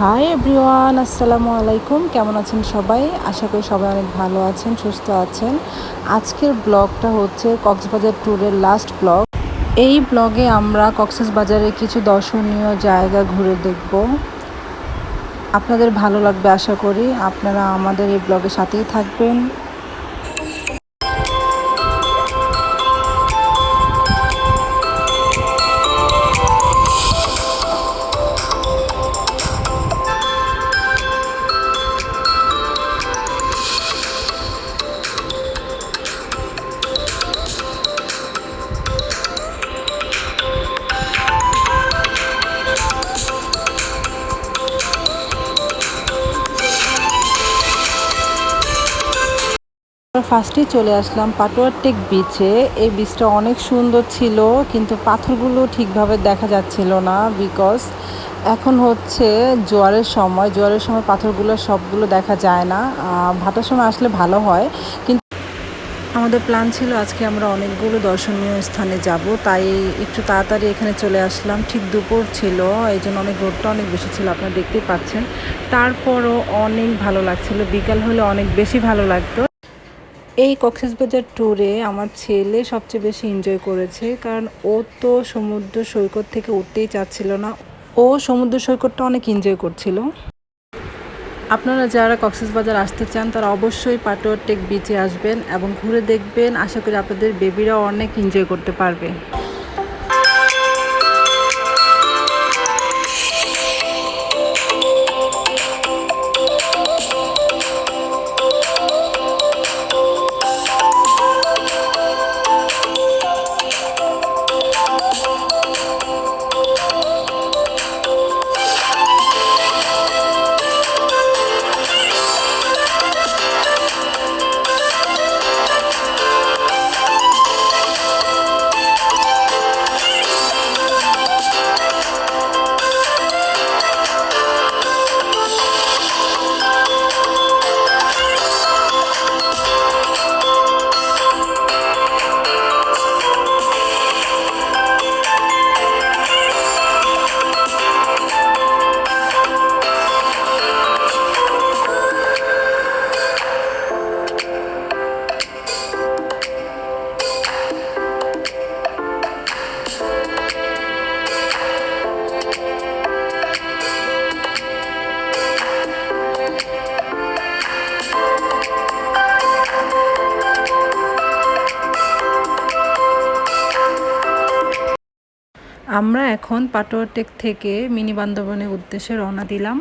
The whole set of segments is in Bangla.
হাই এভরিওয়ান আসসালামু আলাইকুম কেমন আছেন সবাই? আশা করি সবাই অনেক ভালো আছেন, সুস্থ আছেন। আজকের ব্লগটা হচ্ছে কক্সবাজার ট্যুরের লাস্ট ব্লগ এই ব্লগে আমরা কক্সবাজারে কিছু দর্শনীয় জায়গা ঘুরে দেখব। আপনাদের ভালো লাগবে আশা করি। আপনারা আমাদের এই ব্লগের সাথেই থাকবেন। ফার্স্টেই চলে আসলাম পাটুয়ারটেক বিচে এই বিচটা অনেক সুন্দর ছিল, কিন্তু পাথরগুলো ঠিকভাবে দেখা যাচ্ছিল না বিকজ এখন হচ্ছে জোয়ারের সময়। জোয়ারের সময় পাথরগুলো, সবগুলো দেখা যায় না। ভাটার সময় আসলে ভালো হয়, কিন্তু আমাদের প্ল্যান ছিল আজকে আমরা অনেকগুলো দর্শনীয় স্থানে যাব। তাই একটু তাড়াতাড়ি এখানে চলে আসলাম। ঠিক দুপুর ছিল এই জন্য অনেক রোদটা অনেক বেশি ছিল, আপনারা দেখতেই পাচ্ছেন। তারপরও অনেক ভালো লাগছিল। বিকাল হলে অনেক বেশি ভালো লাগতো। এই কক্সবাজার ট্যুরে আমার ছেলে সবচেয়ে বেশি এনজয় করেছে, কারণ ও তো সমুদ্র সৈকত থেকে উঠতেই চাচ্ছিল না। ও সমুদ্র সৈকতটা অনেক এনজয় করছিল। আপনারা যারা কক্সবাজার আসতে চান, তারা অবশ্যই পাটোয়ারটেক বিচে আসবেন এবং ঘুরে দেখবেন। আশা করি আপনাদের বেবিরাও অনেক এনজয় করতে পারবে। এখন পাটোয়াটেক থেকে মিনি বান্দরবনের উদ্দেশ্যে রওনা দিলাম।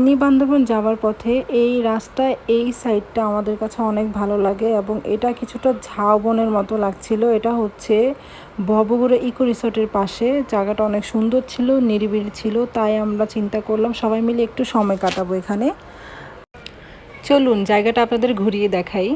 মিনি বান্দরবন যাওয়ার পথে এই রাস্তা, এই সাইডটা আমাদের কাছে অনেক ভালো লাগে এবং এটা কিছুটা ঝাউবনের মতো লাগছিল। এটা হচ্ছে ভবগুড়ে ইকো রিসোর্টের পাশে। জায়গাটা অনেক সুন্দর ছিল নিরিবিড়ি ছিল, তাই আমরা চিন্তা করলাম সবাই মিলে একটু সময় কাটাবো এখানে। চলুন, জায়গাটা আপনাদের ঘুরিয়ে দেখাই।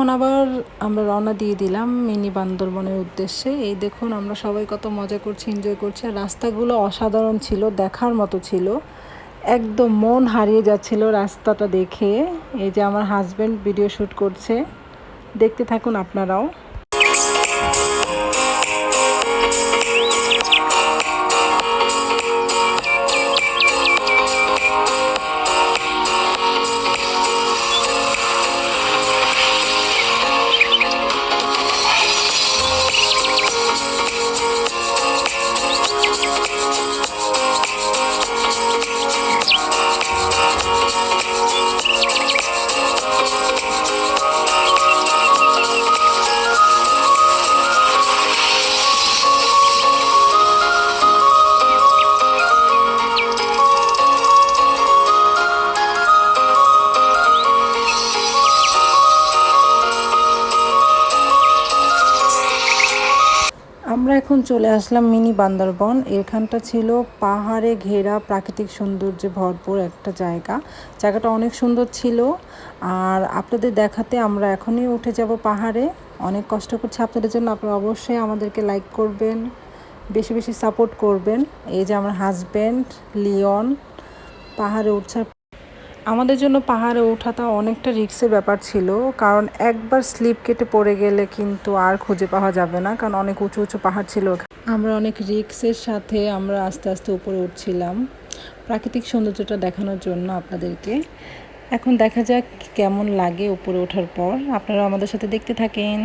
এখন আবার আমরা রওনা দিয়ে দিলাম মিনি বান্দরবনের উদ্দেশ্যে। এই দেখুন, আমরা সবাই কত মজা করছি এনজয় করছি। আর রাস্তাগুলো অসাধারণ ছিল, দেখার মতো ছিল। একদম মন হারিয়ে যাচ্ছিল রাস্তাটা দেখে। এই যে আমার হাজব্যান্ড ভিডিও শ্যুট করছে। দেখতে থাকুন আপনারাও। এখন চলে আসলাম মিনি বান্দরবন। এখানটা ছিল পাহাড়ে ঘেরা প্রাকৃতিক সৌন্দর্যে ভরপুর একটা জায়গা। জায়গাটা অনেক সুন্দর ছিল। আর আপনাদের দেখাতে আমরা এখনই উঠে যাব পাহাড়ে। অনেক কষ্ট করছি আপনাদের জন্য। আপনারা অবশ্যই আমাদেরকে লাইক করবেন, বেশি বেশি সাপোর্ট করবেন। এই যে আমার হাজব্যান্ড লিওন পাহাড়ে উঠছে। আমাদের জন্য পাহাড়ে ওঠাটা অনেকটা রিক্সের ব্যাপার ছিল, কারণ একবার স্লিপ কেটে পড়ে গেলে কিন্তু আর খুঁজে পাওয়া যাবে না, কারণ অনেক উঁচু উঁচু পাহাড় ছিল আমরা অনেক রিক্সের সাথে আমরা আস্তে আস্তে উপরে উঠছিলাম, প্রাকৃতিক সৌন্দর্যটা দেখানোর জন্য আপনাদেরকে। এখন দেখা যাক কেমন লাগে উপরে ওঠার পর। আপনারা আমাদের সাথে দেখতে থাকেন।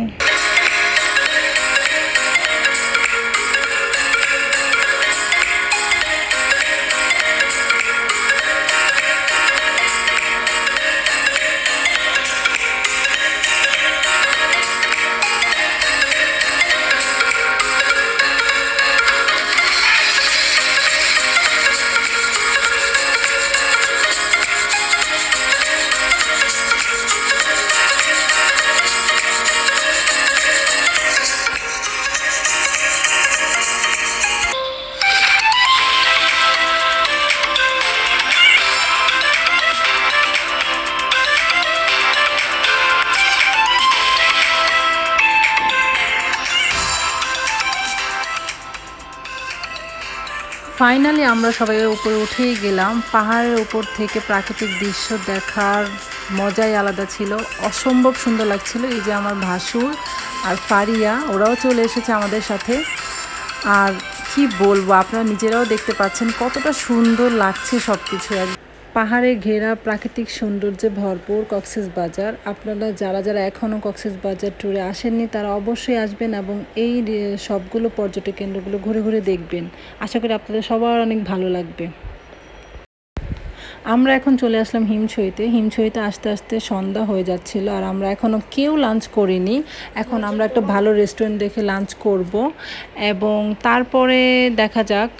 ফাইনালি আমরা সবাই উপরে উঠেই গেলাম। পাহাড়ের উপর থেকে প্রাকৃতিক দৃশ্য দেখার মজাই আলাদা ছিল। অসম্ভব সুন্দর লাগছিল। এই যে আমার ভাসুর আর ফারিয়া, ওরাও চলে এসেছে আমাদের সাথে। আর কি বলব, আপনারা নিজেরাও দেখতে পাচ্ছেন কতটা সুন্দর লাগছে সব কিছু পাহাড়ে ঘেরা প্রাকৃতিক সৌন্দর্যে ভরপুর কক্সেস বাজার। আপনারা যারা যারা এখনও কক্সেস বাজার ট্যুরে আসেননি, তারা অবশ্যই আসবেন এবং এই সবগুলো পর্যটক কেন্দ্রগুলো ঘুরে ঘুরে দেখবেন। আশা করি আপনাদের সবার অনেক ভালো লাগবে। আমরা এখন চলে আসলাম হিমছইতে হিমছইতে আস্তে আস্তে সন্ধ্যা হয়ে যাচ্ছিল আর আমরা এখনও কেউ লাঞ্চ করিনি। এখন আমরা একটা ভালো রেস্টুরেন্ট দেখে লাঞ্চ করব এবং তারপরে দেখা যাক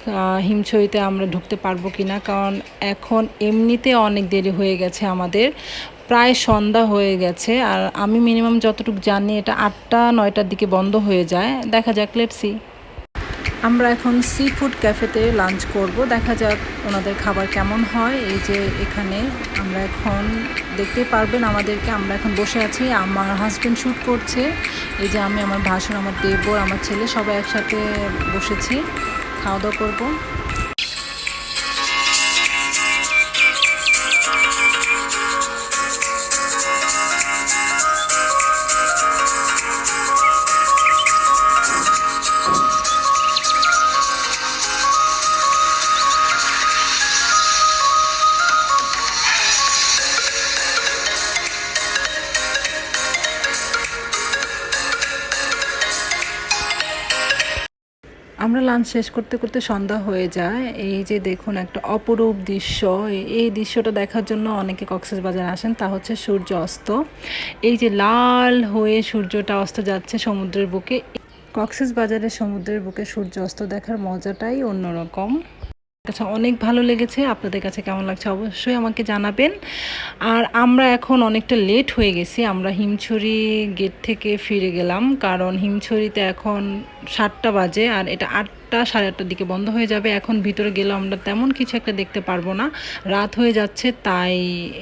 হিমছইতে আমরা ঢুকতে পারব কি না কারণ এখন এমনিতে অনেক দেরি হয়ে গেছে আমাদের। প্রায় সন্ধ্যা হয়ে গেছে আর আমি মিনিমাম যতটুকু জানি এটা আটটা, নয়টার দিকে বন্ধ হয়ে যায়। দেখা যাক লেটসি আমরা এখন সি ফুড ক্যাফেতে লাঞ্চ করব। দেখা যাক ওনাদের খাবার কেমন হয়। এই যে এখানে আমরা এখন দেখতে পারবেন আমাদেরকে। আমরা এখন বসে আছি। আমার হাজব্যান্ড শ্যুট করছে। এই যে আমি, আমার ভাসুর, আমার দেবর, আমার ছেলে সবাই একসাথে বসেছি। খাওয়া দাওয়া করব। আমরা লাঞ্চ শেষ করতে করতে সন্ধ্যা হয়ে যায়। এই যে দেখুন একটা অপরূপ দৃশ্য। এই দৃশ্যটা দেখার জন্য অনেকে কক্সেস বাজার আসেন, তা হচ্ছে সূর্য অস্ত। এই যে লাল হয়ে সূর্যটা অস্ত যাচ্ছে সমুদ্রের বুকে। কক্সেস বাজারের সমুদ্রের বুকে সূর্য অস্ত দেখার মজাটাই অন্যরকম। কাছে অনেক ভালো লেগেছে। আপনাদের কাছে কেমন লাগছে অবশ্যই আমাকে জানাবেন। আর আমরা এখন অনেকটা লেট হয়ে গেছি, আমরা হিমছড়ি গেট থেকে ফিরে গেলাম, কারণ হিমছড়িতে এখন সাতটা বাজে আর এটা আটটা সাড়ে আটটার দিকে বন্ধ হয়ে যাবে। এখন ভিতরে গেলে আমরা তেমন কিছু একটা দেখতে পারব না। রাত হয়ে যাচ্ছে, তাই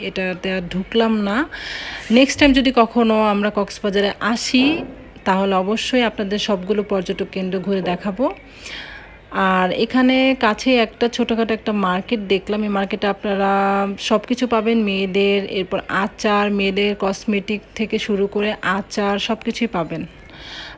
এটাতে আর ঢুকলাম না। নেক্সট টাইম যদি কখনো আমরা কক্সবাজারে আসি, তাহলে অবশ্যই আপনাদের সবগুলো পর্যটক কেন্দ্র ঘুরে দেখাবো। আর এখানে কাছে একটা ছোটোখাটো একটা মার্কেট দেখলাম। এই মার্কেটে আপনারা সব কিছু পাবেন, মেয়েদের, এরপর আচার, মেয়েদের কসমেটিক থেকে শুরু করে আচার সব কিছুই পাবেন।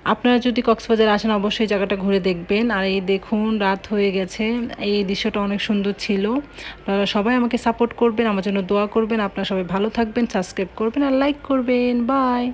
আপনারা যদি কক্সবাজার আসেন, অবশ্যই জায়গাটা ঘুরে দেখবেন। আর এই দেখুন, রাত হয়ে গেছে। এই দৃশ্যটা অনেক সুন্দর ছিল। আপনারা সবাই আমাকে সাপোর্ট করবেন, আমার জন্য দোয়া করবেন। আপনারা সবাই ভালো থাকবেন সাবস্ক্রাইব করবেন আর লাইক করবেন। বাই